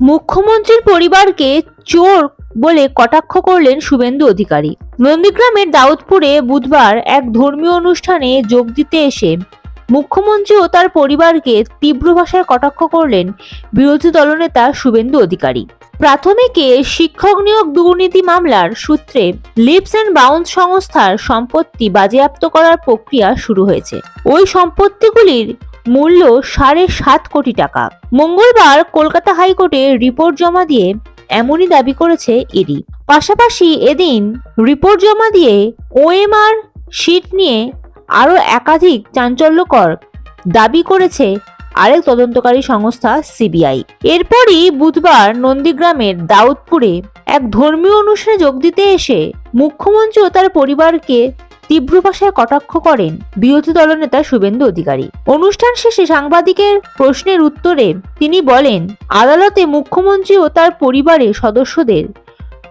মুখ্যমন্ত্রীর পরিবারকে চোর বলে কটাক্ষ করলেন শুভেন্দু অধিকারী। নন্দীগ্রামের দাউদপুরে বুধবার এক ধর্মীয় অনুষ্ঠানে যোগ দিতে এসে মুখ্যমন্ত্রী ও তার পরিবারকে তীব্র ভাষায় কটাক্ষ করলেন বিরোধী দলনেতা শুভেন্দু অধিকারী। প্রাথমিকে শিক্ষক নিয়োগ দুর্নীতি মামলার সূত্রে লিপস অ্যান্ড বাউন্স সংস্থার সম্পত্তি বাজেয়াপ্ত করার প্রক্রিয়া শুরু হয়েছে। ওই সম্পত্তিগুলির মূল্য সাড়ে সাত কোটি টাকা। মঙ্গলবার কলকাতা হাইকোর্টে রিপোর্ট জমা দিয়ে এমনই দাবি করেছে ইডি। পাশাপাশি এদিন রিপোর্ট জমা দিয়ে ওএমআর শিট নিয়ে আরও একাধিক চাঞ্চল্যকর দাবি করেছে আরেক তদন্তকারী সংস্থা সিবিআই। এরপরই বুধবার নন্দীগ্রামের দাউদপুরে এক ধর্মীয় অনুষ্ঠানে যোগ দিতে এসে মুখ্যমন্ত্রী ও তার পরিবারকে তীব্র ভাষায় কটাক্ষ করেন বিরোধী দলনেতা শুভেন্দু অধিকারী। অনুষ্ঠান শেষে সাংবাদিকের প্রশ্নের উত্তরে তিনি বলেন, আদালতে মুখ্যমন্ত্রী ও তার পরিবারের সদস্যদের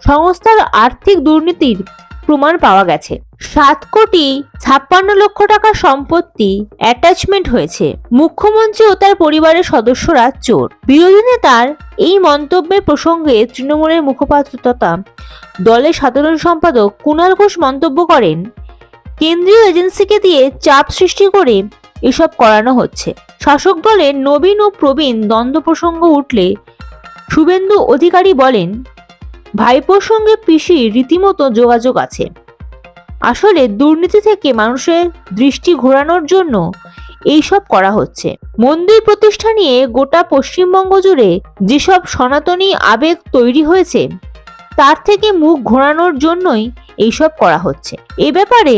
সংস্থার আর্থিক দুর্নীতির প্রমাণ পাওয়া গেছে। সাত কোটি ছাপ্পান্ন লক্ষ টাকার সম্পত্তি অ্যাটাচমেন্ট হয়েছে। মুখ্যমন্ত্রী ও তার পরিবারের সদস্যরা চোর। বিরোধী নেতার এই মন্তব্যের প্রসঙ্গে তৃণমূলের মুখপাত্র তথা দলের সাধারণ সম্পাদক কুণাল ঘোষ মন্তব্য করেন কেন্দ্রীয় এজেন্সিকে দিয়ে চাপ সৃষ্টি করে এসব করানো হচ্ছে। শাসক দলের নবীন ও প্রবীণ দ্বন্দ্ব প্রসঙ্গ উঠলে শুভেন্দু অধিকারী বলেন, ভাইপোর সঙ্গে পিসির রীতিমতো যোগাযোগ আছে। আসলে দুর্নীতি থেকে মানুষের দৃষ্টি ঘোরানোর জন্য এইসব করা হচ্ছে। মন্দির প্রতিষ্ঠা নিয়ে গোটা পশ্চিমবঙ্গ জুড়ে যেসব সনাতনী আবেগ তৈরি হয়েছে, তার থেকে মুখ ঘোরানোর জন্যই এইসব করা হচ্ছে। এ ব্যাপারে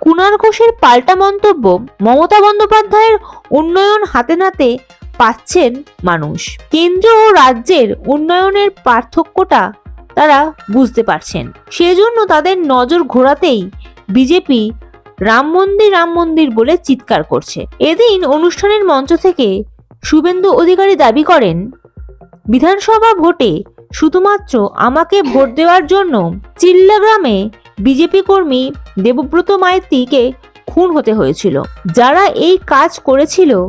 কুণাল ঘোষের পাল্টা মন্তব্য মমতা বন্দ্যোপাধ্যায়ের উন্নয়ন হাতে নাতে পাচ্ছেন মানুষ। কেন্দ্র ও রাজ্যের উন্নয়নের পার্থক্যটা তারা বুঝতে পারছেন। সেজন্য তাদের নজর ঘোরাতেই বিজেপি রাম মন্দির রাম মন্দির বলে চিৎকার করছে। এদিন অনুষ্ঠানের মঞ্চ থেকে শুভেন্দু অধিকারী দাবি করেন, বিধানসভা ভোটে শুধুমাত্র আমাকে ভোট দেওয়ার জন্য চিল্লা গ্রামে বিজেপি কর্মী দেবব্রত মাইতিকে খুন হতে হয়েছিল। যারা এই কাজ করেছিল,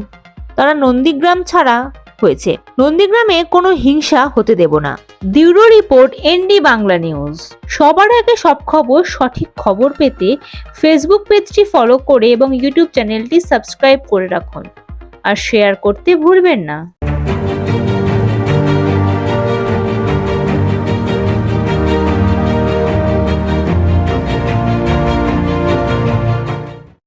তারা নন্দীগ্রাম ছাড়া হয়েছে। নন্দীগ্রামে কোনো হিংসা হতে দেব না। Bureau report, ND Bangla news. সবার আগে সব খবর, সঠিক খবর পেতে ফেসবুক পেজটি ফলো করে এবং ইউটিউব চ্যানেলটি সাবস্ক্রাইব করে রাখুন। আর শেয়ার করতে ভুলবেন না।